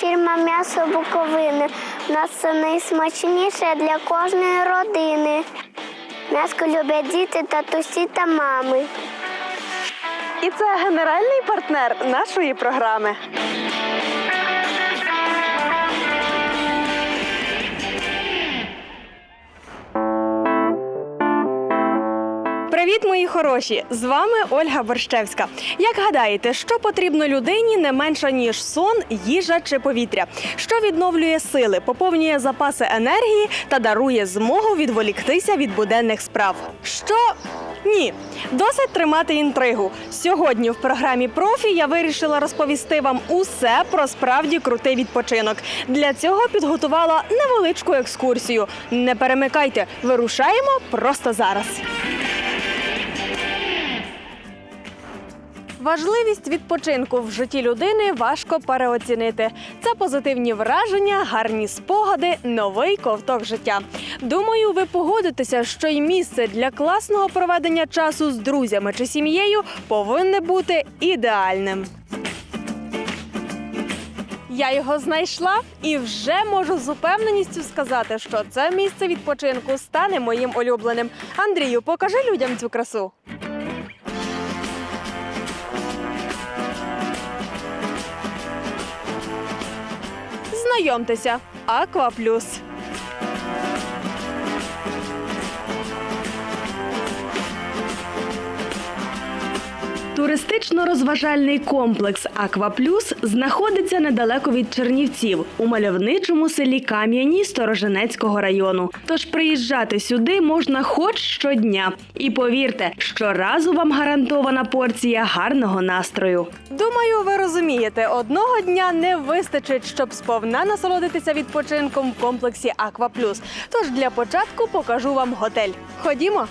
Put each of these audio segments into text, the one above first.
фірма м'ясо Буковини. У нас це найсмачніше для кожної родини. М'яско люблять діти, татусі та мами. І це генеральний партнер нашої програми. Привіт, мої хороші! З вами Ольга Борщевська. Як гадаєте, що потрібно людині не менше ніж сон, їжа чи повітря, що відновлює сили, поповнює запаси енергії та дарує змогу відволіктися від буденних справ? Що ні, досить тримати інтригу. Сьогодні в програмі профі я вирішила розповісти вам усе про справді крутий відпочинок. Для цього підготувала невеличку екскурсію. Не перемикайте, вирушаємо просто зараз. Важливість відпочинку в житті людини важко переоцінити. Це позитивні враження, гарні спогади, новий ковток життя. Думаю, ви погодитеся, що й місце для класного проведення часу з друзями чи сім'єю повинне бути ідеальним. Я його знайшла і вже можу з упевненістю сказати, що це місце відпочинку стане моїм улюбленим. Андрію, покажи людям цю красу. Знайомтеся, Аква Плюс. Туристично-розважальний комплекс Акваплюс знаходиться недалеко від Чернівців у мальовничому селі Кам'яні Сторожинецького району. Тож приїжджати сюди можна хоч щодня. І повірте, щоразу вам гарантована порція гарного настрою. Думаю, ви розумієте, одного дня не вистачить, щоб сповна насолодитися відпочинком в комплексі Аква Плюс. Тож для початку покажу вам готель. Ходімо.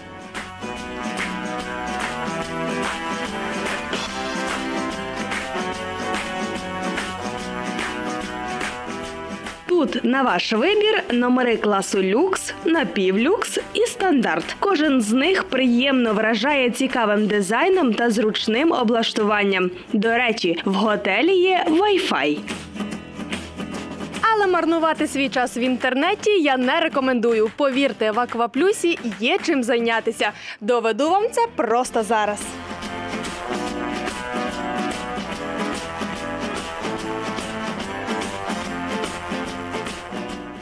Тут на ваш вибір номери класу люкс, напівлюкс і стандарт. Кожен з них приємно вражає цікавим дизайном та зручним облаштуванням. До речі, в готелі є Wi-Fi. Але марнувати свій час в інтернеті я не рекомендую. Повірте, в Акваплюсі є чим зайнятися. Доведу вам це просто зараз.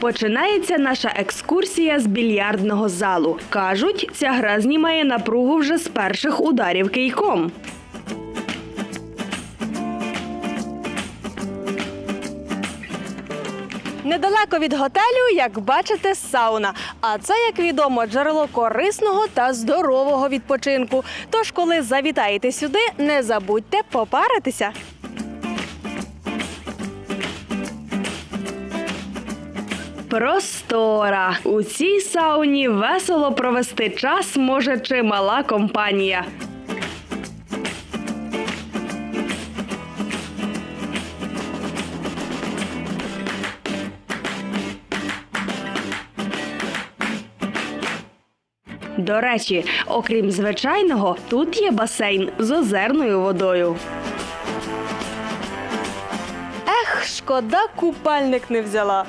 Починається наша екскурсія з більярдного залу. Кажуть, ця гра знімає напругу вже з перших ударів кийком. Недалеко від готелю, як бачите, сауна. А це, як відомо, джерело корисного та здорового відпочинку. Тож, коли завітаєте сюди, не забудьте попаритися. Простора. У цій сауні весело провести час може чимала компанія. До речі, окрім звичайного, тут є басейн з озерною водою. Ех, шкода, купальник не взяла.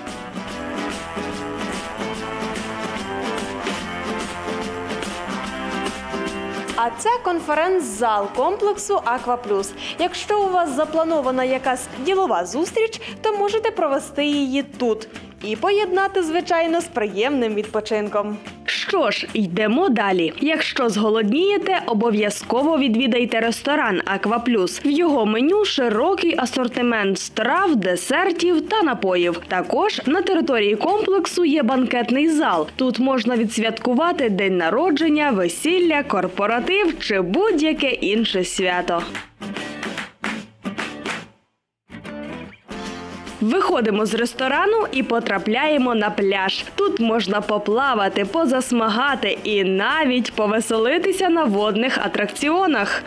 А це конференц-зал комплексу Акваплюс. Якщо у вас запланована якась ділова зустріч, то можете провести її тут і поєднати, звичайно, з приємним відпочинком. Що ж, йдемо далі. Якщо зголоднієте, обов'язково відвідайте ресторан Акваплюс. В його меню широкий асортимент страв, десертів та напоїв. Також на території комплексу є банкетний зал. Тут можна відсвяткувати день народження, весілля, корпоратив чи будь-яке інше свято. Виходимо з ресторану і потрапляємо на пляж. Тут можна поплавати, позасмагати і навіть повеселитися на водних атракціонах.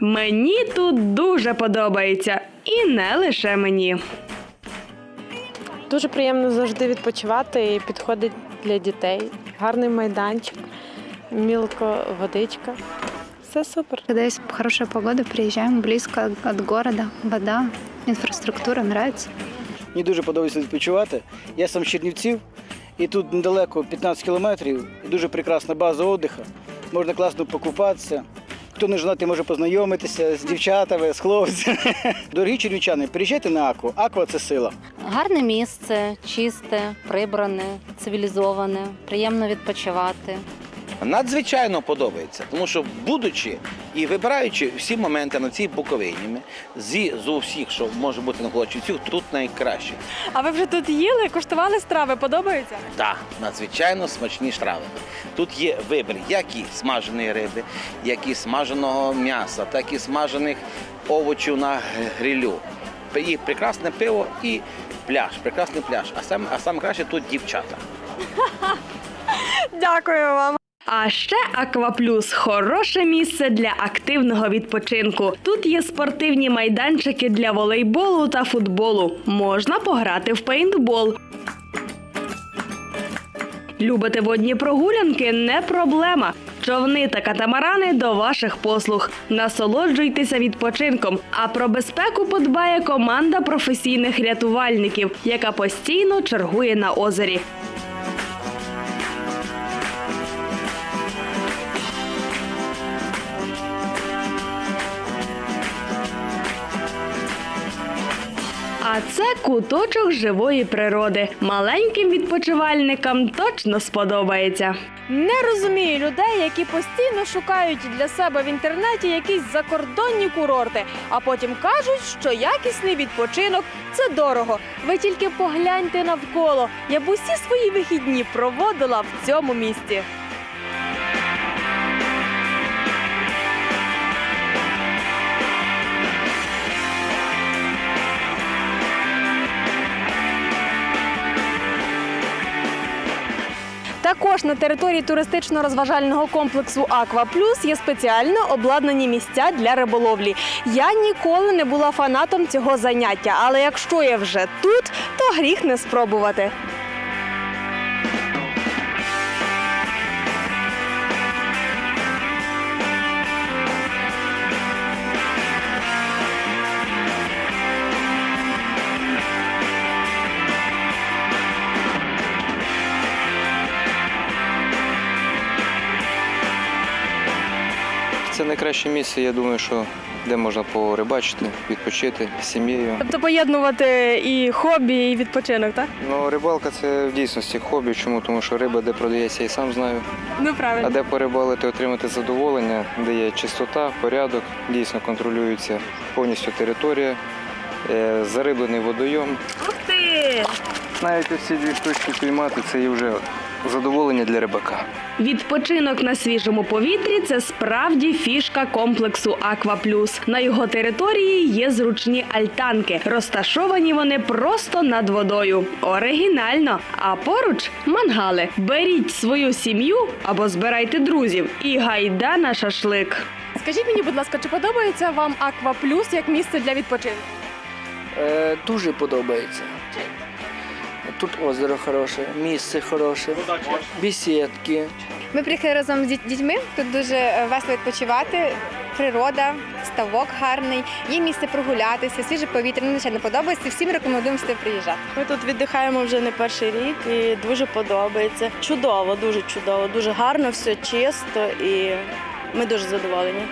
Мені тут дуже подобається, і не лише мені. Дуже приємно завжди відпочивати і підходить для дітей. Гарний майданчик, мілко водичка. Все супер. Когда есть хорошая погода, приезжаем близко от города, вода, инфраструктура нравится. Мені дуже подобається відпочивати. Я сам з Чернівців, і тут недалеко 15 кілометрів, і дуже прекрасна база відпочинку. Можна класно покупатися. Хто не женатий, може познайомитися з дівчатами, з хлопцями. Дорогі чернівчани, приїжджайте на Акву. Аква це сила. Гарне місце, чисте, прибране, цивілізоване, приємно відпочивати. Надзвичайно подобається, тому що будучи і вибираючи всі моменти на цій буковині, зі з усіх, що може бути на Колочівців, тут найкраще. А ви вже тут їли, куштували страви, подобається? Так, надзвичайно смачні страви. Тут є вибір як і смаженої риби, як і смаженого м'яса, так і смажених овочів на грилю. І прекрасне пиво, і пляж, прекрасний пляж. А саме, а саме краще тут дівчата. Дякую вам. А ще Акваплюс хороше місце для активного відпочинку. Тут є спортивні майданчики для волейболу та футболу. Можна пограти в пейнтбол. Любите водні прогулянки? Не проблема. Човни та катамарани до ваших послуг. Насолоджуйтеся відпочинком. А про безпеку подбає команда професійних рятувальників, яка постійно чергує на озері. Куточок живої природи. Маленьким відпочивальникам точно сподобається. Не розумію людей, які постійно шукають для себе в інтернеті якісь закордонні курорти, а потім кажуть, що якісний відпочинок це дорого. Ви тільки погляньте навколо. Я б усі свої вихідні проводила в цьому місті. Також на території туристично-розважального комплексу Аква Плюс є спеціально обладнані місця для риболовлі. Я ніколи не була фанатом цього заняття, але якщо я вже тут, то гріх не спробувати. Найкраще місце, я думаю, що де можна порибачити, відпочити з сім'єю. Тобто поєднувати і хобі, і відпочинок, так? Ну, рибалка це в дійсності хобі. Чому? Тому що риба, де продається, я і сам знаю. Ну правильно. А де порибалити, отримати задоволення, де є чистота, порядок, дійсно контролюється повністю територія, е, зариблений водойом. Ух ти! Навіть ці дві штучки піймати це є вже задоволення для рибака. Відпочинок на свіжому повітрі це справді фішка комплексу Аква Плюс. На його території є зручні альтанки. Розташовані вони просто над водою. Оригінально. А поруч мангали. Беріть свою сім'ю або збирайте друзів і гайда на шашлик. Скажіть мені, будь ласка, чи подобається вам Аква Плюс як місце для відпочинку? Е, дуже подобається. Тут озеро хороше, місце хороше, бесідки. Ми приїхали разом з дітьми. Тут дуже е, весело відпочивати. Природа, ставок гарний, є місце прогулятися, свіже повітря. Ну, звичайно, подобається. Всім рекомендуємо сюди приїжджати. Ми тут віддихаємо вже не перший рік і дуже подобається. Чудово, дуже чудово, дуже гарно, все чисто і ми дуже задоволені.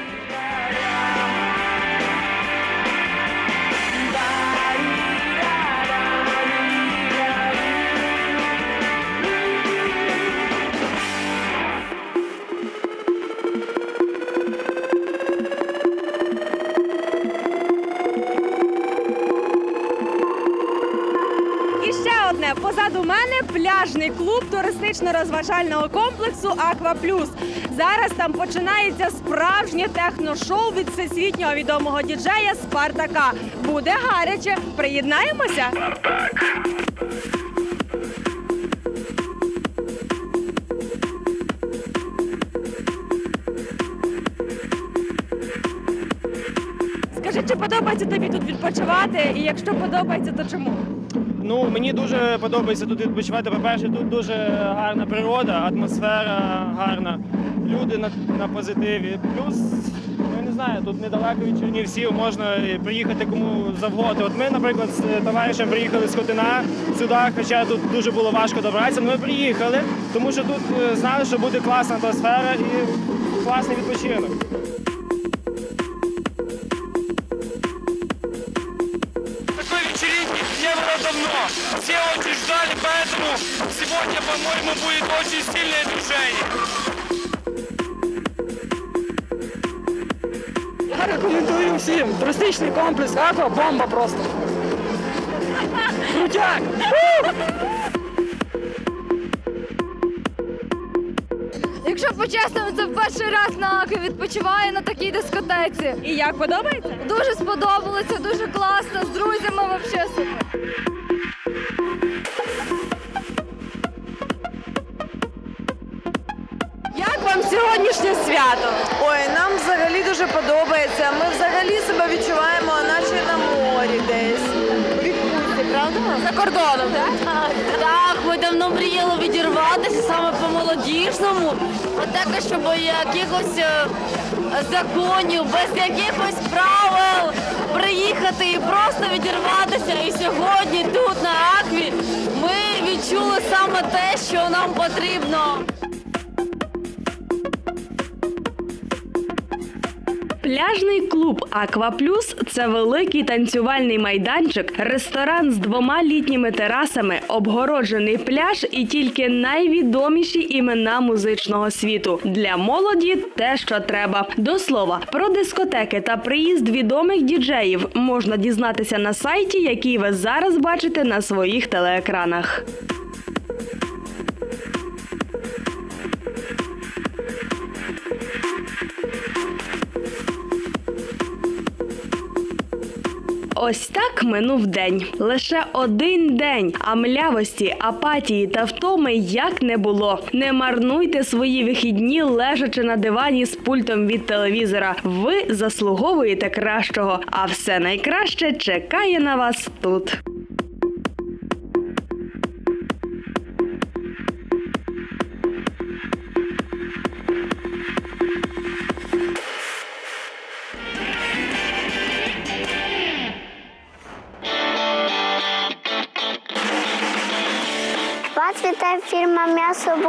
Мене пляжний клуб туристично-розважального комплексу Аква Плюс. Зараз там починається справжнє техношоу від всесвітнього відомого діджея Спартака. Буде гаряче. Приєднаємося. Скажи, чи подобається тобі тут відпочивати? І якщо подобається, то чому? Ну, мені дуже подобається тут відпочивати. По-перше, тут дуже гарна природа, атмосфера гарна, люди на, на позитиві. Плюс, ну не знаю, тут недалеко від Чернівців можна приїхати кому завгодно. От ми, наприклад, з товаришем приїхали з Хотина сюди, хоча тут дуже було важко добратися. Ми приїхали, тому що тут е, знали, що буде класна атмосфера і класний відпочинок. Сегодня, по-моему, будет очень сильное движение. Я рекомендую всім. Туристичний комплекс Аква бомба просто. Крутяк! Якщо по-чесному, це в перший раз на Аки відпочиваю на такій дискотеці. І як подобається? Дуже сподобалося, дуже класно, з друзями взагалі сьогоднішнє свято? Ой, нам взагалі дуже подобається. Ми взагалі себе відчуваємо, наче на морі десь. У відпустці, правда? За кордоном, так? Так, ми давно мріяли відірватися саме по молодіжному, а також щоб якихось е, законів, без якихось правил приїхати і просто відірватися. І сьогодні тут на Акві ми відчули саме те, що нам потрібно. Пляжний клуб Аква Плюс це великий танцювальний майданчик, ресторан з двома літніми терасами, обгороджений пляж і тільки найвідоміші імена музичного світу. Для молоді те, що треба. До слова, про дискотеки та приїзд відомих діджеїв можна дізнатися на сайті, який ви зараз бачите на своїх телеекранах. Ось так минув день. Лише один день. А млявості, апатії та втоми як не було. Не марнуйте свої вихідні, лежачи на дивані з пультом від телевізора. Ви заслуговуєте кращого, а все найкраще чекає на вас тут.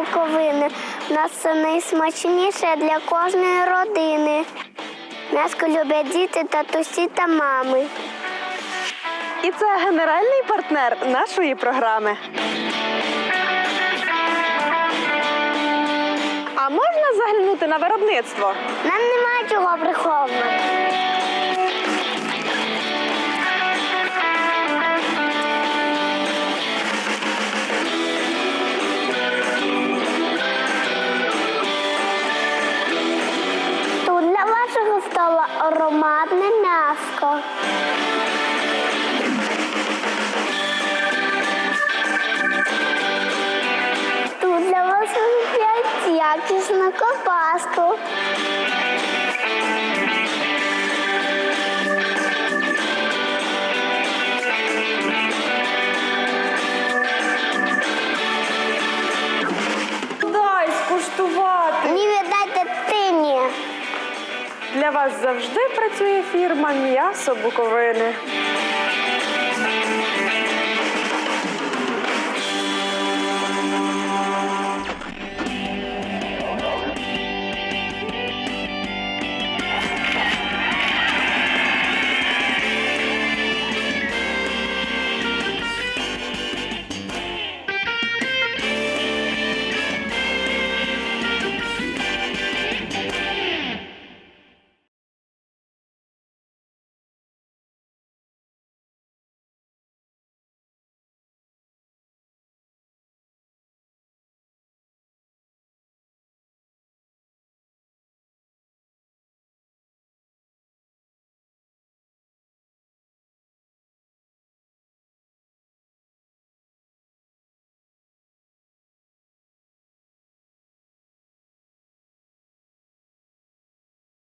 М'ясо Буковини. У нас це найсмачніше для кожної родини. М'яско люблять діти, татусі та мами. І це генеральний партнер нашої програми. А можна заглянути на виробництво? Нам немає чого приховувати. Ковбаску. Дай скуштувати. Ні, віддайте тині. Для вас завжди працює фірма М'ясо Буковини.